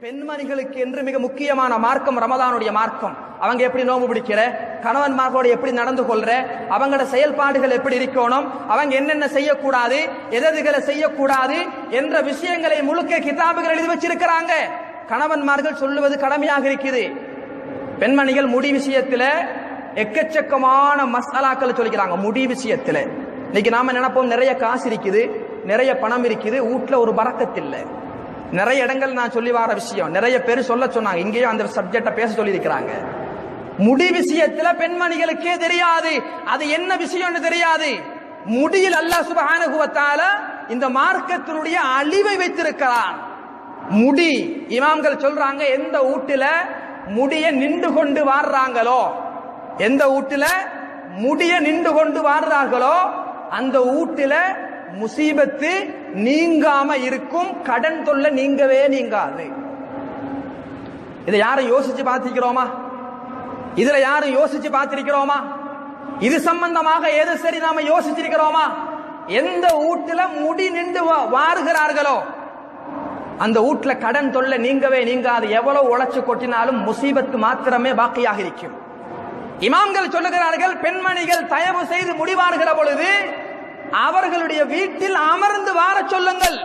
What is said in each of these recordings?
பெண்மணிகளுக்கு என்று மிக முக்கியமான மார்க்கம் ரமதானுடைய மார்க்கம். அவங்க எப்படி நோம்பு பிடிக்கிற? கணவன்மார்களோட எப்படி நடந்து கொள்ற? அவங்களோட செயல்பாடுகள் எப்படி இருக்கணும்? அவங்க என்னென்ன செய்யக்கூடாது? எததுகளை செய்யக்கூடாது? என்ற விஷயங்களை முழுக்க கிதாபுகள் எழுதி வச்சிருக்கிறாங்க. கணவன்மார்கள் சொல்லுவது கடமையாக இருக்குது. பெண்மணிகள் முடி விஷயத்துல எக்கச்சக்கமான மசாலாக்கள் சொல்லிக்கிறாங்க. முடி விஷயத்துல. இன்னைக்கு நாம நினைப்போம் நிறைய காசு இருக்குது நிறைய பணம் இருக்குது வீட்டுல ஒரு பறக்கத்தில்லை நிறைய இடங்கள் நான் சொல்லி வர விஷயம். நிறைய பேர் சொல்ல சொன்னாங்க இங்கேயும் அந்த சப்ஜெக்ட பேச சொல்லி இருக்கிறாங்க முடி விஷயத்துல பெண்மணிகளுக்கே தெரியாது. அது என்ன விஷயம்னு தெரியாது. முடியில் அல்லாஹ் சுப்ஹானஹு இந்த மார்க்கத்தினுடைய அழிவை வைத்திருக்கிறான். முடி இமாம்கள் சொல்றாங்க எந்த வீட்டுல முடிய நின்று கொண்டு வாடுறாங்களோ எந்த வீட்டுல முடிய நின்று கொண்டு வாடுறார்களோ அந்த ஊட்டில முசீபத்து நீங்காம இருக்கும் கடன் தொல்லை நீங்கவே நீங்காது. இதை யாரும் யோசிச்சு பார்த்திருக்கிறோமா? இதுல யாரும் யோசிச்சு பார்த்திருக்கிறோமா? இது சம்பந்தமாக எது சரி நாம யோசிச்சிருக்கிறோமா? எந்த வீட்டுல முடி நின்று வா- வாருகிறார்களோ அந்த வீட்டுல கடன் தொல்லை நீங்கவே நீங்காது. எவ்வளவு உழைச்சு கொட்டினாலும் முசீபத்து மாத்திரமே பாக்கியாக இருக்கும். இமாம்கள் சொல்லுகிறார்கள் பெண்மணிகள் தயவு செய்து முடிவாருகிற பொழுது அவர்களுடைய வீட்டில் அமர்ந்து வார சொல்லுங்கள்.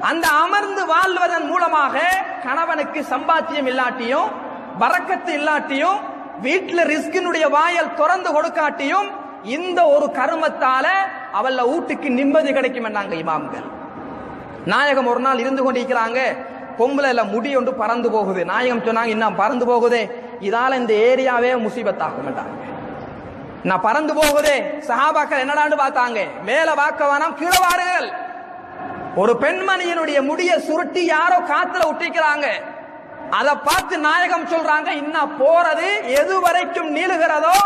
அந்த அமர்ந்து வாழ்வதன் மூலமாக கணவனுக்கு சம்பாத்தியம் இல்லாட்டியும் பறக்கத்து இல்லாட்டியும் வீட்டில் ரிஸ்கினுடைய வாயல் திறந்து கொடுக்காட்டியும் இந்த ஒரு கருமத்தால அவள வீட்டுக்கு நிம்மதி கிடைக்கும் என்னாங்க இமாம்கள். நாயகம் ஒரு நாள் இருந்து கொண்டிருக்கிறாங்க. பொம்பளை இல்ல முடி ஒன்று பறந்து போகுது. நாயகம் சொன்னாங்க இன்னும் பறந்து போகுதே. இதால இந்த ஏரியாவே முசீபத்தாகும் நான் பறந்து போகுதே. சஹாபாக்கள் என்னடான்னு பார்த்தாங்க. மேல வாக்க வேணாம் கீழே வாருங்கள். ஒரு பெண்மணியினுடைய முடிய சுருட்டி யாரோ காத்துல ஒட்டிக்கிறாங்க. அதை பார்த்து நாயகம் சொல்றாங்க இன்னும் போறது? எது வரைக்கும் நீளுகிறதோ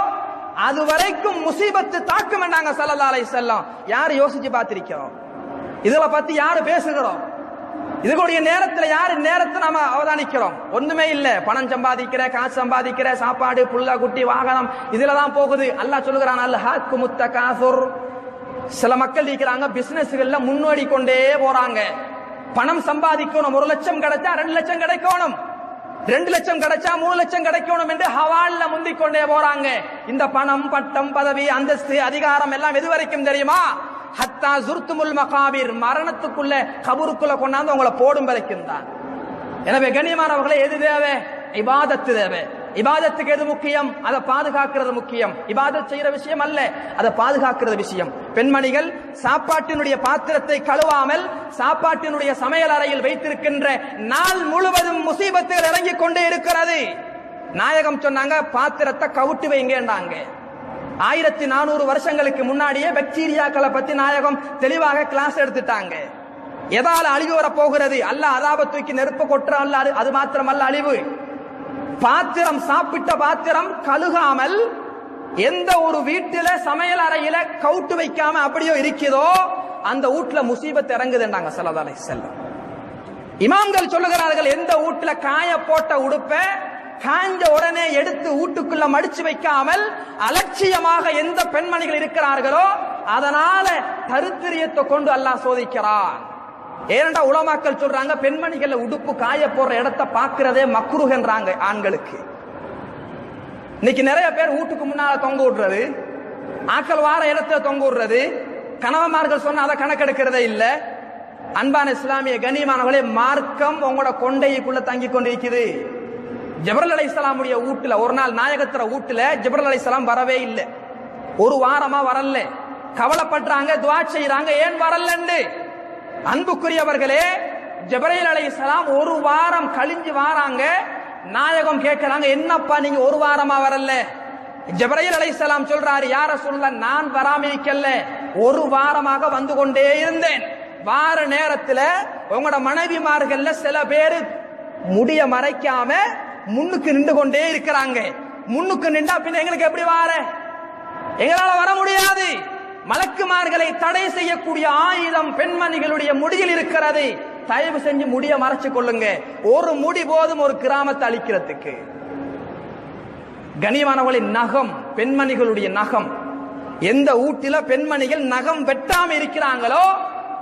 அது வரைக்கும் முசீபத்து தாக்கும் என்றாங்க ஸல்லல்லாஹு செல்லம் யார் யோசிச்சு பார்த்திருக்கிறோம்? இதுல பத்தி யாரு பேசுகிறோம்? இதுகளுடைய நேரத்துல யாரு நேரத்தை நாம அவதானிக்கிறோம்? ஒண்ணுமே இல்ல. பணம் சம்பாதிக்கிற காசு சம்பாதிக்கிற சாப்பாடு புள்ள குட்டி வாகனம் இதுல தான் போகுது. அல்லாஹ் சொல்லுகிறான் அல் ஹாக்கு முத்த காசுர் சில மக்கள் இருக்கிறாங்க பிசினஸ்கள்ல முன்னோடி கொண்டே போறாங்க. பணம் சம்பாதிக்கணும் ஒரு லட்சம் கிடைச்சா ரெண்டு லட்சம் கிடைக்கணும். ரெண்டு லட்சம் கிடைச்சா மூணு லட்சம் கிடைக்கணும் என்று ஹவால்ல முந்திக் கொண்டே போறாங்க. இந்த பணம் பட்டம் பதவி அந்தஸ்து அதிகாரம் எல்லாம் எது வரைக்கும் தெரியுமா? ஹத்தா சுருத்துமுல் மகாபீர் மரணத்துக்குள்ள கபருக்குள்ள கொண்டாந்து உங்களை போடும் வரைக்கும் தான். எனவே கண்ணியமானவர்களே எது தேவை? இபாதத்து தேவை. இபாதத்துக்கு எது முக்கியம்? அதை பாதுகாக்கிறது முக்கியம். இபாதத் செய்யற விஷயம் அல்ல அதை பாதுகாக்கிறது விஷயம். பெண்மணிகள் சாப்பாட்டினுடைய பாத்திரத்தை கழுவாமல் சாப்பாட்டினுடைய சமையல் அறையில் வைத்திருக்கின்ற நாள் முழுவதும் முசீபத்துகள் இறங்கிக் கொண்டே இருக்கிறது. நாயகம் சொன்னாங்க பாத்திரத்தை கவுட்டு வைங்கன்றாங்க ஆயிரத்தி நானூறு வருஷங்களுக்கு முன்னாடியே பாக்டீரியாக்களை பத்தி நாயகம் தெளிவாக கிளாஸ் எடுத்துட்டாங்க. எதால அழிவு வர போகிறது அல்ல அதாப தூக்கி நெருப்பு கொட்டுற அல்ல அது- மாத்திரம் மாத்திரமல்ல அழிவு. பாத்திரம் சாப்பிட்ட பாத்திரம் கழுகாமல் எந்த ஒரு வீட்டில சமையல் அறையில கவுட்டு வைக்காம அப்படியோ இருக்கிறதோ அந்த வீட்டுல முசீபத் இறங்குதுன்றாங்க சல்லதாலை செல்லம் இமாம்கள் சொல்லுகிறார்கள் எந்த வீட்டுல காய போட்ட உடுப்பை காஞ்ச உடனே எடுத்து வீட்டுக்குள்ள மடிச்சு வைக்காமல் அலட்சியமாக எந்த பெண்மணிகள் இருக்கிறார்களோ அதனால தருத்திரியத்தை கொண்டு அல்லாஹ் சோதிக்கிறான். ஏனண்டா உலமாக்கள் சொல்றாங்க பெண்மணிகள் உடுப்பு காய போற இடத்தை பாக்குறதே மக்குருகன்றாங்க ஆண்களுக்கு. இன்னைக்கு நிறைய பேர் வீட்டுக்கு முன்னால தொங்க விடுறது ஆக்கள் வார இடத்துல தொங்க விடுறது கணவன்மார்கள் சொன்ன அதை கணக்கெடுக்கிறதே இல்ல. அன்பான இஸ்லாமிய கண்ணியமானவர்களே மார்க்கம் உங்களோட கொண்டைக்குள்ள தங்கி கொண்டிருக்குது. ஜபரல் அலைஹிஸ்ஸலாமுடைய வீட்டுல ஒரு நாள் நாயகத்துற வீட்டுல ஜபரல் அலைஹிஸ்ஸலாம் வரவே இல்லை. ஒரு வாரமா வரல. கவலைப்படுறாங்க துவா செய்யறாங்க ஏன் வரலன்னு? அன்புக்குரியவர்களே ஜபரைல் அலைஹிஸ்ஸலாம் ஒரு வாரம் கழிஞ்சு வாராங்க. நாயகம் கேட்கிறாங்க என்னப்பா நீங்க ஒரு வாரமா வரல? ஜபரைல் அலைஹிஸ்ஸலாம் சொல்றாரு யார சொல்ல நான் வராமிக்கல்ல ஒரு வாரமாக வந்து கொண்டே இருந்தேன். வார நேரத்துல உங்களோட மனைவிமார்கள்ல சில பேரு முடிய மறைக்காம முன்னுக்கு நின்று கொண்டே இருக்கிறாங்க. முன்னுக்கு நின்றா பின்ன எங்களுக்கு எப்படி வார? எங்களால வர முடியாது. மலக்குமார்களை தடை செய்யக்கூடிய ஆயுதம் பெண்மணிகளுடைய முடியில் இருக்கிறது. தயவு செஞ்சு முடிய மறைச்சு கொள்ளுங்க. ஒரு முடி போதும் ஒரு கிராமத்தை அழிக்கிறதுக்கு. கனிமானவளின் நகம் பெண்மணிகளுடைய நகம். எந்த ஊட்டில பெண்மணிகள் நகம் வெட்டாம இருக்கிறாங்களோ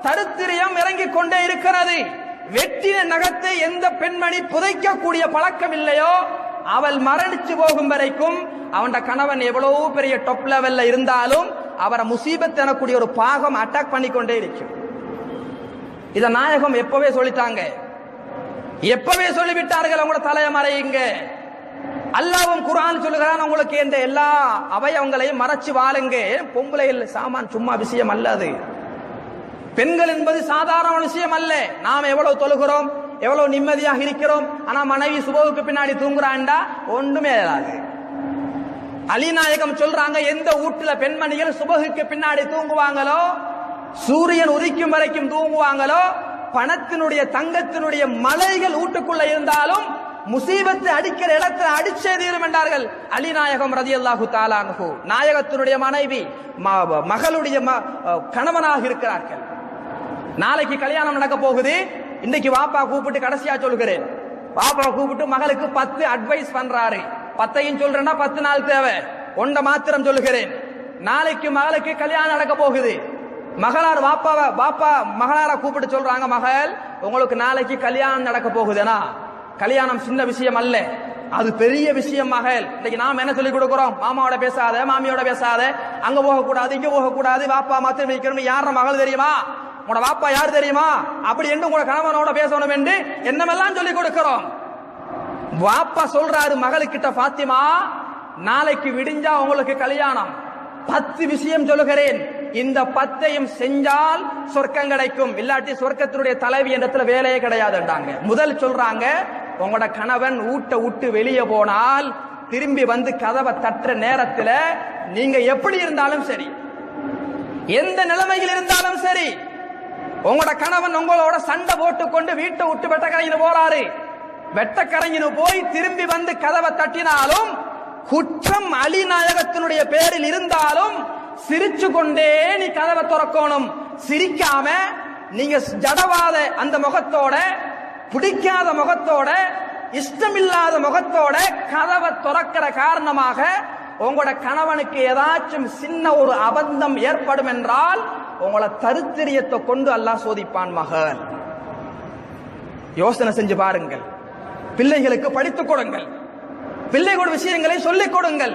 தருத்திரியம் இறங்கிக் கொண்டே இருக்கிறது. வெட்டின நகத்தை எந்த பெண்மணி புதைக்கக்கூடிய பழக்கம் இல்லையோ அவள் மரணிச்சு போகும் வரைக்கும் அவன் கணவன் எவ்வளவு பெரிய டொப் லெவல்ல இருந்தாலும் அவரை முசீபத் எனக்கூடிய ஒரு பாகம் அட்டாக் பண்ணிக்கொண்டே இருக்கும் இத நாயகம் எப்பவே சொல்லிட்டாங்க. எப்பவே சொல்லிவிட்டார்கள் அவங்களோட தலையை மறையுங்க. அல்லாவும் குரான் சொல்லுகிறான் உங்களுக்கு இந்த எல்லா அவையவங்களையும் மறைச்சு வாழுங்க. பொம்பளை இல்லை சாமான் சும்மா விஷயம் அல்ல அது. பெண்கள் என்பது சாதாரண விஷயம் அல்ல. நாம் எவ்வளவு தொழுகிறோம் எவ்வளவு நிம்மதியாக இருக்கிறோம் ஆனா மனைவி சுபவுக்கு பின்னாடி தூங்குறான்டா ஒன்றுமே இல்லாது. அலிநாயகம் சொல்றாங்க எந்த வீட்டுல பெண்மணிகள் சுபகுக்கு பின்னாடி தூங்குவாங்களோ சூரியன் உதிக்கும் வரைக்கும் தூங்குவாங்களோ பணத்தினுடைய தங்கத்தினுடைய மலைகள் வீட்டுக்குள்ள இருந்தாலும் முசீபத்து அடிக்கிற இடத்துல அடிச்சே தீரும் என்றார்கள். அலிநாயகம் ரதி அல்லாஹு தாலானு நாயகத்தினுடைய மனைவி ம- மகளுடைய ம- கணவனாக இருக்கிறார்கள். நாளைக்கு கல்யாணம் நடக்க போகுது. இன்னைக்கு வாப்பா கூப்பிட்டு கடைசியா சொல்கிறேன். பாப்பா கூப்பிட்டு மகளுக்கு பத்து அட்வைஸ் பண்றாரு. பத்தையும் சொல்றேன்னா பத்து நாள் தேவை. கொண்ட மாத்திரம் சொல்லுகிறேன். நாளைக்கு மகளுக்கு கல்யாணம் நடக்க போகுது. மகளார் வாப்பாவை பாப்பா மகளார கூப்பிட்டு சொல்றாங்க மகள் உங்களுக்கு நாளைக்கு கல்யாணம் நடக்க போகுதுனா கல்யாணம் சின்ன விஷயம் அல்ல. அது பெரிய விஷயம் மகள். இன்னைக்கு நாம என்ன சொல்லி கொடுக்கிறோம்? மாமாவோட பேசாத மாமியோட பேசாத. அங்க போக கூடாது இங்க போக கூடாது வாப்பா மாத்திரம் வைக்கணும் யார மகள் தெரியுமா? உங்களோட வாப்பா யார் தெரியுமா? அப்படி என்று உங்களோட கணவனோட பேசணும் என்று என்னமெல்லாம் சொல்லி கொடுக்கிறோம். வாப்பா சொல்றாரு மகளுக்கிட்ட பாத்திமா நாளைக்கு விடிஞ்சா உங்களுக்கு கல்யாணம். பத்து விஷயம் சொல்லுகிறேன். இந்த பத்தையும் செஞ்சால் சொர்க்கம் கிடைக்கும். இல்லாட்டி சொர்க்கத்தினுடைய தலைவி என்றத்துல வேலையே கிடையாதுன்றாங்க. முதல் சொல்றாங்க உங்களோட கணவன் ஊட்ட விட்டு வெளியே போனால் திரும்பி வந்து கதவை தட்டுற நேரத்துல நீங்க எப்படி இருந்தாலும் சரி. எந்த நிலைமையில் இருந்தாலும் சரி. உங்களோட கணவன் உங்களோட சண்டை போட்டுக்கொண்டு வீட்டை விட்டு வெட்டக்கரையில் போறாரு வெட்டக்கரையினு போய் திரும்பி வந்து கதவை தட்டினாலும் குற்றம் அலிநாயகத்தினுடைய பேரில் இருந்தாலும் சிரிச்சு கொண்டே நீ கதவை திறக்கணும். சிரிக்காம நீங்க ஜடவாத அந்த முகத்தோட பிடிக்காத முகத்தோட இஷ்டமில்லாத முகத்தோட கதவை திறக்கிற காரணமாக உங்களோட கணவனுக்கு ஏதாச்சும் சின்ன ஒரு அபந்தம் ஏற்படும் என்றால் உங்களை தருத்திரியத்தை கொண்டு அல்லாஹ் சோதிப்பான் மகன். யோசனை செஞ்சு பாருங்கள். பிள்ளைகளுக்கு படித்துக் கொடுங்கள். பிள்ளைகளோட விஷயங்களை சொல்லிக் கொடுங்கள்.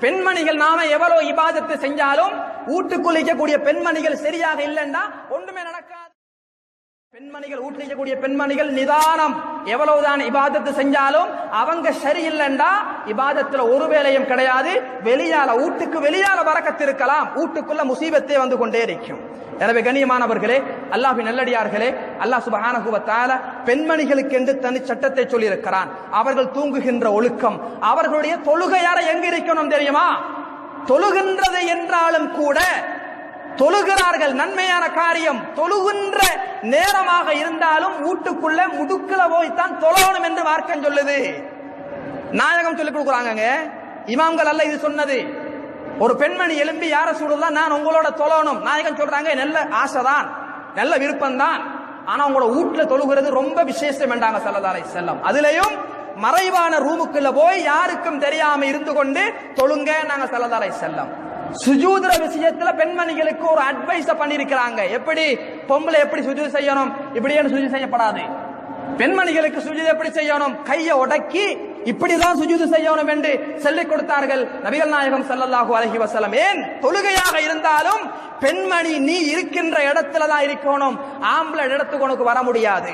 பெண்மணிகள் நாம எவ்வளவு இபாதத்தை செஞ்சாலும் வீட்டுக்குள் இருக்கக்கூடிய பெண்மணிகள் சரியாக இல்லைன்னா ஒன்றுமே நடக்காது. பெண்மணிகள் ஊட்டிக்கக்கூடிய பெண்மணிகள் நிதானம். எவ்வளவுதான் இபாதத்து செஞ்சாலும் அவங்க சரியில்லைண்டா இபாதத்துல ஒரு வேலையும் கிடையாது. வெளியால வீட்டுக்கு வெளியால வரக்கத்திருக்கலாம். ஊட்டுக்குள்ள முசீபத்தே வந்து கொண்டே இருக்கும் எனவே கண்ணியமானவர்களே அல்லாஹ்வின் நல்லடியார்களே அல்லாஹ் சுபஹானகுவத்தால பெண்மணிகளுக்கு என்று தனி சட்டத்தை சொல்லியிருக்கிறான். அவர்கள் தூங்குகின்ற ஒழுக்கம் அவர்களுடைய தொழுகையார எங்க இருக்கணும் தெரியுமா? தொழுகின்றது என்றாலும் கூட தொழுகிறார்கள். நன்மையான காரியம். தொழுகின்ற நேரமாக இருந்தாலும் வீட்டுக்குள்ள முடுக்கல போய்த்தான் தொழணும் என்று மார்க்கம் சொல்லுது. நாயகம் சொல்லிக் கொடுக்குறாங்க இமாம்கள் அல்ல இது சொன்னது. ஒரு பெண்மணி எழும்பி யார சூடுதான் நான் உங்களோட தொழணும். நாயகம் சொல்றாங்க நல்ல ஆசைதான். நல்ல விருப்பம்தான். ஆனா உங்களோட வீட்டுல தொழுகிறது ரொம்ப விசேஷம் என்றாங்க சல்லதாரை செல்லம் அதுலயும் மறைவான ரூமுக்குள்ள போய் யாருக்கும் தெரியாம இருந்து கொண்டு தொழுங்க நாங்க சல்லதாரை செல்லம் சுஜூதுற விஷயத்துல பெண்மணிகளுக்கு ஒரு அட்வைஸ் பண்ணிருக்கிறாங்க எப்படி? பொம்பளை எப்படி சுஜூது செய்யணும்? இப்படியே சுஜூது செய்யப்படாது. பெண்மணிகளுக்கு சுஜூது எப்படி செய்யணும்? கையை உடக்கி இப்படிதான் சுஜூது செய்யணும் என்று சொல்லிக் கொடுத்தார்கள் நபிகள் நாயகம் ஸல்லல்லாஹு அலஹி வசலம் ஏன்? தொழுகையாக இருந்தாலும் பெண்மணி நீ இருக்கின்ற இடத்துல தான் இருக்கணும். ஆம்பளை இடத்துக்கு உனக்கு வர முடியாது.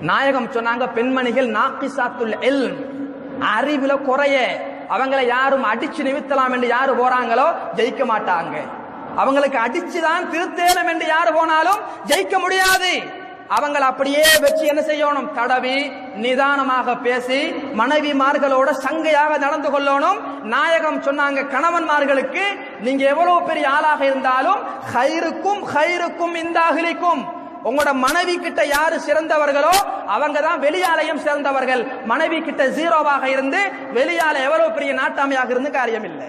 நாயகம் சொன்னாங்க பெண்மணிகள் நாக்கிசாத்துல் எல் அறிவில குறைய. அவங்களை யாரும் அடிச்சு நிமித்தலாம் என்று யாரு போறாங்களோ ஜெயிக்க மாட்டாங்க. அவங்களுக்கு அடிச்சுதான் திருத்தேலம் என்று யாரு போனாலும் ஜெயிக்க முடியாது. அவங்களை அப்படியே வச்சு என்ன செய்யணும்? தடவி நிதானமாக பேசி மனைவிமார்களோட சங்கையாக நடந்து கொள்ளணும். நாயகம் சொன்னாங்க கணவன்மார்களுக்கு நீங்க எவ்வளவு பெரிய ஆளாக இருந்தாலும் ஹைருக்கும் ஹைருக்கும் இந்த அகிலிக்கும் உங்களோட மனைவி கிட்ட யாரு சிறந்தவர்களோ அவங்க தான் வெளியாலையும் சிறந்தவர்கள். மனைவி கிட்ட ஜீரோவாக இருந்து வெளியால எவ்வளவு பெரிய நாட்டாமையாக இருந்து காரியம் இல்லை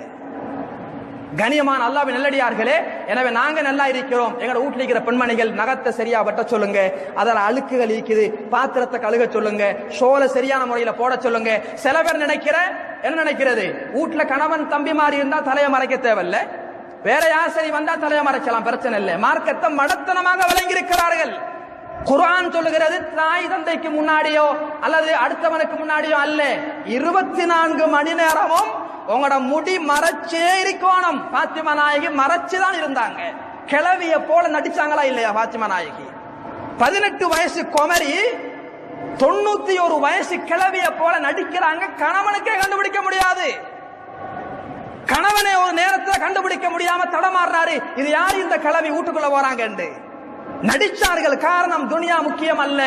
கனியமான அல்லாவின் நல்லடியார்களே எனவே நாங்க நல்லா இருக்கிறோம். எங்களோட வீட்டில் இருக்கிற பெண்மணிகள் நகத்தை சரியா வெட்ட சொல்லுங்க. அதில் அழுக்குகள் இருக்குது. பாத்திரத்தை கழுக சொல்லுங்க. ஷோலை சரியான முறையில போட சொல்லுங்க. சில பேர் நினைக்கிற என்ன நினைக்கிறது? வீட்டுல கணவன் தம்பி மாதிரி இருந்தா தலையை மறைக்க தேவையில்ல. வேற யார் சரி வந்தா தலையை மறைக்கலாம் பிரச்சனை இல்லை. மார்க்கத்தை மடத்தனமாக விளங்கி இருக்கிறார்கள் குர்ஆன் சொல்லுகிறது தாய் தந்தைக்கு முன்னாடியோ அல்லது அடுத்தவனுக்கு முன்னாடியோ அல்ல. இருபத்தி நான்கு மணி நேரமும் உங்களோட முடி மறைச்சே இருக்கணும். பாத்திமா நாயகி மறைச்சுதான் இருந்தாங்க. கிளவிய போல நடிச்சாங்களா இல்லையா பாத்திமா நாயகி? பதினெட்டு வயசு குமரி தொண்ணூத்தி ஒரு வயசு கிளவிய போல நடிக்கிறாங்க. கணவனுக்கே கண்டுபிடிக்க முடியாது. கணவனை ஒரு நேரத்தில் கண்டுபிடிக்க முடியாம தடமாறுறாரு. இது யாரு இந்த கலவி வீட்டுக்குள்ள போறாங்க நடிச்சார்கள் காரணம் துனியா முக்கியம் அல்ல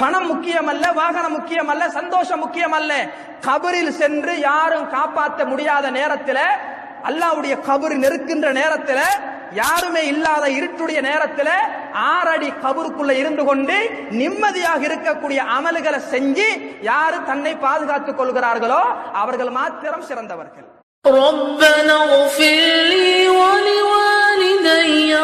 பணம் முக்கியம் அல்ல வாகனம் முக்கியம் அல்ல சந்தோஷம் முக்கியம் அல்ல கபரில் சென்று யாரும் காப்பாற்ற முடியாத நேரத்தில் அல்லாவுடைய கபர் நெருக்கின்ற நேரத்தில் யாருமே இல்லாத இருட்டுடைய நேரத்தில் ஆறடி கபருக்குள்ள இருந்து கொண்டு நிம்மதியாக இருக்கக்கூடிய அமல்களை செஞ்சு யாரு தன்னை பாதுகாத்துக் கொள்கிறார்களோ அவர்கள் மாத்திரம் சிறந்தவர்கள். ربنا اغفر لي ولوالدي